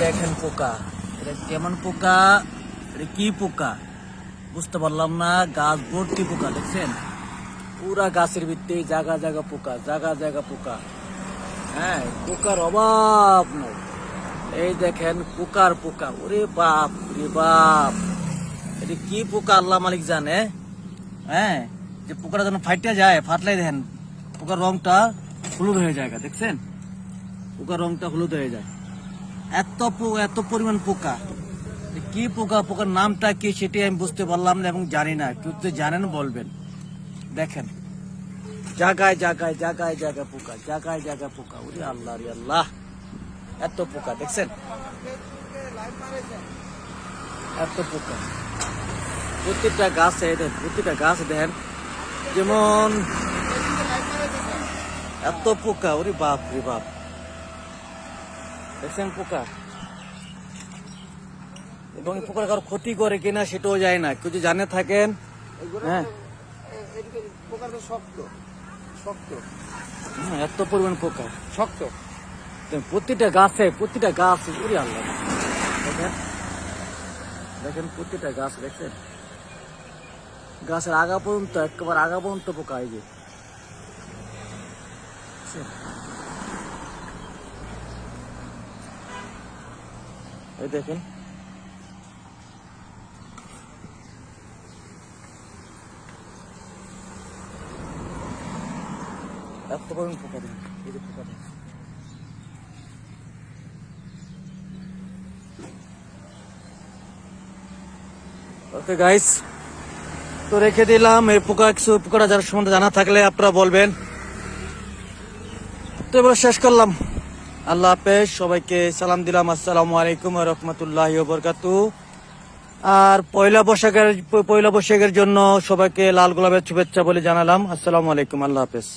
দেখেন পোকা? এটা কেমন পোকা? এটা কি পোকা? বুঝতে পারলাম না, গাছ ভর্তি পোকা, দেখছেন? পুরা গাছের ভিত্তি জায়গা জায়গা পোকা জায়গা জায়গা পোকা। হ্যাঁ পোকার অভাব নাই। এই দেখেন, পোকার পোকা। ওরে বাপ রে বাপ। এটা কি পোকা, আল্লাহ মালিক জানে? হ্যাঁ যে পোকাটা যখন ফাইটে যায়, ফাটলে দেখেন, পোকার রংটা হলুদ হয়ে যায় দেখছেন? পোকার রংটা হলুদ হয়ে যায়। এত এত পরিমাণ পোকা। কি পোকা, পোকার নামটা কি সেটি আমি বুঝতে পারলাম না এবং জানি না। কেউ তো জানেন বলবেন। দেখেন। জাগায় জাগায় জাগায় জায়গা পোকা, জাগায় জায়গা পোকা। ওরে আল্লাহ, রে আল্লাহ। এত পোকা, দেখছেন? এত পোকা। প্রত্যেকটা গাছে প্রত্যেকটা গাছ, দেখেন, যেমন এত পোকা, ওরে বাপ, রে বাপ। দেখছেন পোকা। এবং পোকার কারও ক্ষতি করে কিনা সেটাও যায় না। যদি জানে থাকেন হ্যাঁ। শক্ত শক্ত। হুম, এত পরিমাণ পোকা। শক্ত। প্রতিটা গাছে প্রতিটা গাছ উড়ে দেখেন দেখেন প্রতিটা গাছ দেখছেন গাছের আগা পর্যন্ত একেবারে আগা পর্যন্ত পোকা এই যে। দেখেন। এত পোকা দেখেন এই যে দেখেন ওকে গাইস তো রেখে দিলাম, এই পোকা কিছু পোকাটা যার সম্বন্ধে জানা থাকলে আপনারা বলবেন। তো এবার শেষ করলাম। আল্লাহ হাফেজ, সবাইকে সালাম দিলাম, আসসালামু আলাইকুম রহমতুল্লাহ বরকাতু। আর পয়লা বৈশাখের পয়লা বৈশাখের জন্য সবাইকে লাল গোলাপের শুভেচ্ছা বলে জানালাম। আসসালামু আলাইকুম, আল্লাহ হাফেজ।